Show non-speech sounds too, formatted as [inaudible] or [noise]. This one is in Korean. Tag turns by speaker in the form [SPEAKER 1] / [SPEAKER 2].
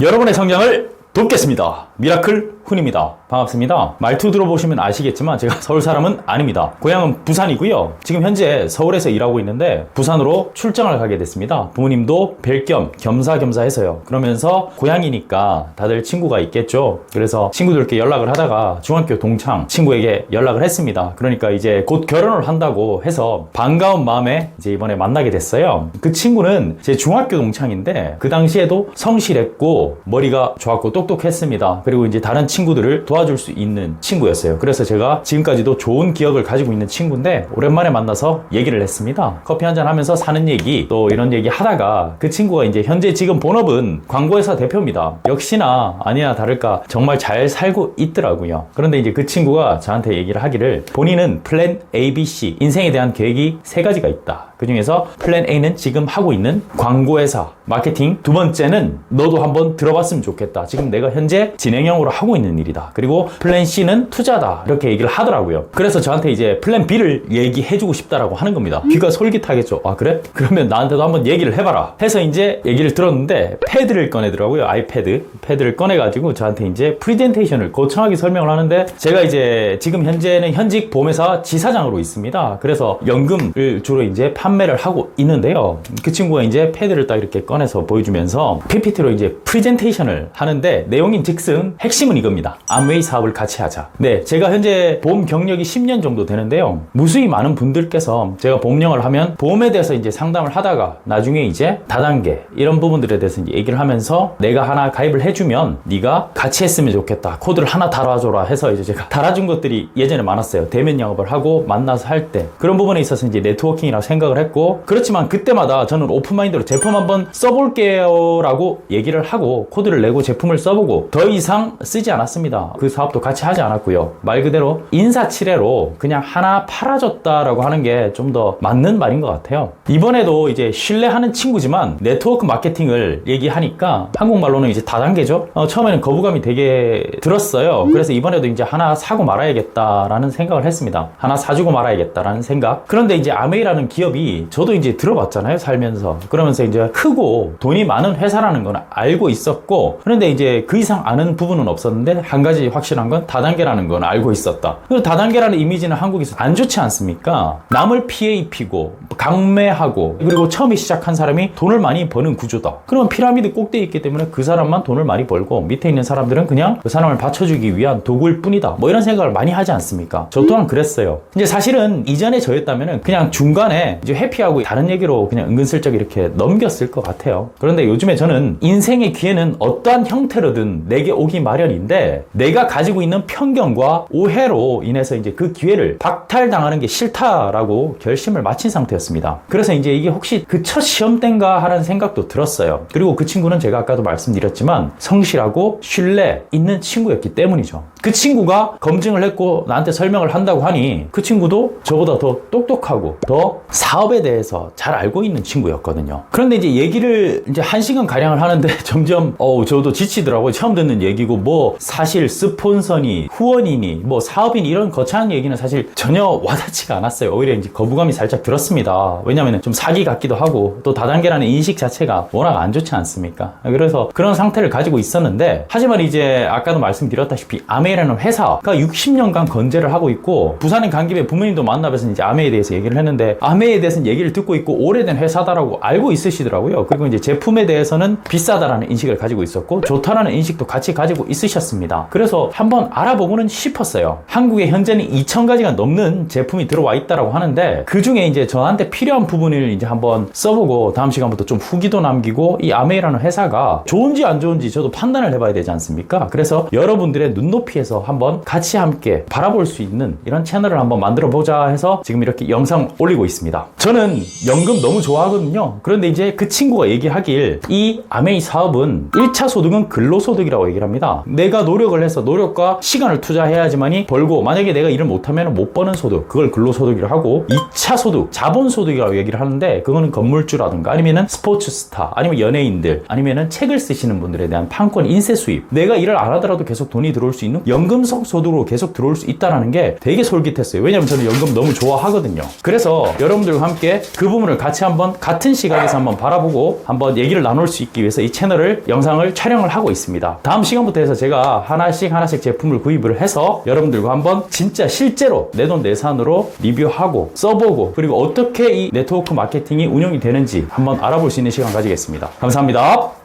[SPEAKER 1] 여러분의 성장을 돕겠습니다. 미라클 훈입니다. 반갑습니다. 말투 들어보시면 아시겠지만 제가 서울 사람은 아닙니다. 고향은 부산이고요. 지금 현재 서울에서 일하고 있는데 부산으로 출장을 가게 됐습니다. 부모님도 뵐겸 겸사겸사 해서요. 그러면서 고향이니까 다들 친구가 있겠죠. 그래서 친구들께 연락을 하다가 중학교 동창 친구에게 연락을 했습니다. 그러니까 이제 곧 결혼을 한다고 해서 반가운 마음에 이제 이번에 만나게 됐어요. 그 친구는 제 중학교 동창인데 그 당시에도 성실했고 머리가 좋았고 또 똑똑했습니다. 그리고 이제 다른 친구들을 도와줄 수 있는 친구였어요. 그래서 제가 지금까지도 좋은 기억을 가지고 있는 친구인데 오랜만에 만나서 얘기를 했습니다. 커피 한잔 하면서 사는 얘기 또 이런 얘기 하다가 그 친구가 이제 현재 지금 본업은 광고회사 대표입니다. 역시나 아니나 다를까 정말 잘 살고 있더라고요. 그런데 이제 그 친구가 저한테 얘기를 하기를 본인은 플랜 ABC 인생에 대한 계획이 세 가지가 있다. 그 중에서 플랜 A는 지금 하고 있는 광고회사, 마케팅. 두 번째는 너도 한번 들어봤으면 좋겠다. 지금 내가 현재 진행형으로 하고 있는 일이다. 그리고 플랜 C는 투자다. 이렇게 얘기를 하더라고요. 그래서 저한테 이제 플랜 B를 얘기해주고 싶다라고 하는 겁니다. 귀가 솔깃하겠죠. 아, 그래? [laughs] 그러면 나한테도 한번 얘기를 해봐라. 해서 이제 얘기를 들었는데 패드를 꺼내더라고요. 아이패드. 패드를 꺼내가지고 저한테 이제 프리젠테이션을 거창하게 설명을 하는데 제가 이제 지금 현재는 현직 보험회사 지사장으로 있습니다. 그래서 연금을 주로 이제 판매를 하고 있는데요. 그 친구가 이제 패드를 딱 이렇게 꺼내서 보여주면서 PPT로 이제 프리젠테이션을 하는데 내용인 즉슨 핵심은 이겁니다. 암웨이 사업을 같이 하자. 네, 제가 현재 보험 경력이 10년 정도 되는데요. 무수히 많은 분들께서 제가 보험령을 하면 보험에 대해서 이제 상담을 하다가 나중에 이제 다단계 이런 부분들에 대해서 이제 얘기를 하면서 내가 하나 가입을 해주면 네가 같이 했으면 좋겠다. 코드를 하나 달아줘라 해서 이제 제가 달아준 것들이 예전에 많았어요. 대면 영업을 하고 만나서 할 때 그런 부분에 있어서 이제 네트워킹이라고 생각을 생각을 했고 그렇지만 그때마다 저는 오픈마인드로 제품 한번 써볼게요 라고 얘기를 하고 코드를 내고 제품을 써보고 더 이상 쓰지 않았습니다 그 사업도 같이 하지 않았고요 말 그대로 인사치레로 그냥 하나 팔아줬다라고 하는 게 좀 더 맞는 말인 것 같아요 이번에도 이제 신뢰하는 친구지만 네트워크 마케팅을 얘기하니까 한국말로는 이제 다단계죠 어, 처음에는 거부감이 되게 들었어요 그래서 이번에도 이제 하나 사고 말아야겠다라는 생각을 했습니다 하나 사주고 말아야겠다라는 생각 그런데 이제 아메이라는 기업이 얘들이 저도 이제 들어봤잖아요 살면서 그러면서 이제 크고 돈이 많은 회사라는 건 알고 있었고 그런데 이제 그 이상 아는 부분은 없었는데 한 가지 확실한 건 다단계라는 건 알고 있었다 그리고 다단계라는 이미지는 한국에서 안 좋지 않습니까 남을 피해 입히고 강매하고 그리고 처음에 시작한 사람이 돈을 많이 버는 구조다. 그러면 피라미드 꼭대에 있기 때문에 그 사람만 돈을 많이 벌고 밑에 있는 사람들은 그냥 그 사람을 받쳐주기 위한 도구일 뿐이다. 뭐 이런 생각을 많이 하지 않습니까? 저 또한 그랬어요. 이제 사실은 이전에 저였다면 그냥 중간에 이제 회피하고 다른 얘기로 그냥 은근슬쩍 이렇게 넘겼을 것 같아요. 그런데 요즘에 저는 인생의 기회는 어떠한 형태로든 내게 오기 마련인데 내가 가지고 있는 편견과 오해로 인해서 이제 그 기회를 박탈당하는 게 싫다라고 결심을 마친 상태였어요. 거였습니다. 그래서 이제 이게 혹시 그 첫 시험 땐가 하는 생각도 들었어요. 그리고 그 친구는 제가 아까도 말씀드렸지만 성실하고 신뢰 있는 친구였기 때문이죠. 그 친구가 검증을 했고 나한테 설명을 한다고 하니 그 친구도 저보다 더 똑똑하고 더 사업에 대해서 잘 알고 있는 친구였거든요. 그런데 이제 얘기를 이제 한 시간 가량을 하는데 [laughs] 점점 어우 저도 지치더라고요. 처음 듣는 얘기고 뭐 사실 스폰서니 후원이니 뭐 사업인 이런 거창한 얘기는 사실 전혀 와닿지가 않았어요. 오히려 이제 거부감이 살짝 들었습니다. 않을까 왜냐면 하좀 사기 같기도 하고 또 다단계라는 인식 자체가 워낙 안 좋지 않습니까 그래서 그런 상태를 가지고 있었는데 하지만 이제 아까도 말씀드렸다시피 아메이라는 회사가 60년간 건재를 하고 있고 부산에 간 김에 부모님도 만나뵈서 이제 아메이에 대해서 얘기를 했는데 아메이에 대해서는 얘기를 듣고 있고 오래된 회사다라고 알고 있으시더라고요 그리고 이제 제품에 대해서는 비싸다라는 인식을 가지고 있었고 좋다라는 인식도 같이 가지고 있으셨습니다 그래서 한번 알아보고는 싶었어요 한국에 현재는 2,000가지가 넘는 제품이 들어와 있다라고 하는데 그 중에 이제 저한테 때 필요한 부분을 이제 한번 써보고 다음 시간부터 좀 후기도 남기고 이 아메이라는 회사가 좋은지 안 좋은지 저도 판단을 해봐야 되지 않습니까? 그래서 여러분들의 눈높이에서 한번 같이 함께 바라볼 수 있는 이런 채널을 한번 만들어 보자 해서 지금 이렇게 영상 올리고 있습니다. 저는 연금 너무 좋아하거든요. 그런데 이제 그 친구가 얘기하길 이 아메이 사업은 1차 소득은 근로소득이라고 얘기를 합니다. 내가 노력을 해서 노력과 시간을 투자해야지만이 벌고 만약에 내가 일을 못하면 못 버는 소득 그걸 근로소득이라고 하고 2차 소득 자본 소득이라고 얘기를 하는데 그거는 건물주라든가 아니면은 스포츠 스타 아니면 연예인들 아니면은 책을 쓰시는 분들에 대한 판권 인세 수입 내가 일을 안 하더라도 계속 돈이 들어올 수 있는 연금성 소득으로 계속 들어올 수 있다라는 게 되게 솔깃했어요. 왜냐면 저는 연금 너무 좋아하거든요. 그래서 여러분들과 함께 그 부분을 같이 한번 같은 시각에서 한번 바라보고 한번 얘기를 나눌 수 있기 위해서 이 채널을 영상을 촬영을 하고 있습니다. 다음 시간부터 해서 제가 하나씩 하나씩 제품을 구입을 해서 여러분들과 한번 진짜 실제로 내 돈 내산으로 리뷰하고 써보고 그리고 어떻게 어떻게 이 네트워크 마케팅이 운영이 되는지 한번 알아볼 수 있는 시간 가지겠습니다. 감사합니다.